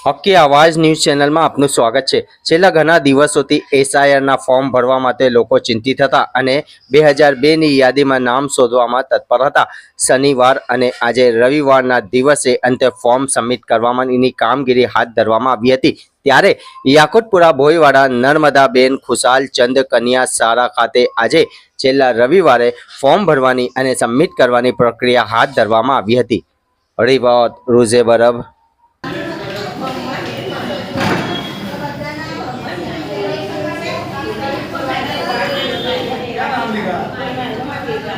હક્કી આવાજ ન્યૂઝ ચેનલમાં આપનું સ્વાગત છે. છેલ્લા ઘણા દિવસોથી એસઆઈઆરના ફોર્મ ભરવા માટે લોકો ચિંતિત હતા અને બે હજાર બેની યાદીમાં નામ શોધવામાં તત્પર હતા. શનિવાર અને આજે રવિવારના દિવસે અંતે ફોર્મ સબમિટ કરવાની કામગીરી હાથ ધરવામાં આવી હતી. ત્યારે યાકુટપુરા ભોયવાડા નર્મદાબેન ખુશાલ ચંદ કન્યા સારા ખાતે આજે છેલ્લા રવિવારે ફોર્મ ભરવાની અને સબમિટ કરવાની પ્રક્રિયા હાથ ધરવામાં આવી હતી. રિપોર્ટ રૂઝે બરબ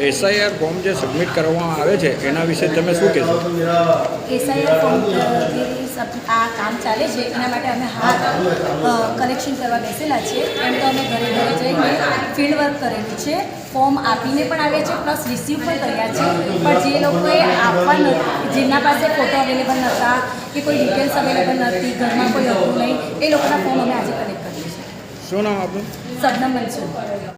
એસઆઈઆર ફોર્મ જે સબમિટ કરવામાં આવે છે એના વિશે તમે શું કહેશો? એસઆઈઆર ફોર્મ જે આ કામ ચાલે છે એના માટે અમે હાથ કલેક્શન કરવા બેસેલા છે એમ તો અમે ઘરે ઘરે જઈને ફિલ્ડ વર્ક કરેલું છે. ફોર્મ આપીને પણ આવે છે પ્લસ રિસીવ પણ કર્યા છે. પણ જે લોકોએ આપવા જેના પાસે ફોટો અવેલેબલ નહોતા કે કોઈ ડિટેલ્સ અવેલેબલ નથી ઘરમાં કોઈ હતું નહીં એ લોકોના ફોર્મ અમે આજે કલેક્ટ કરીએ છીએ શું નામ આપણું સદનમ મનસુર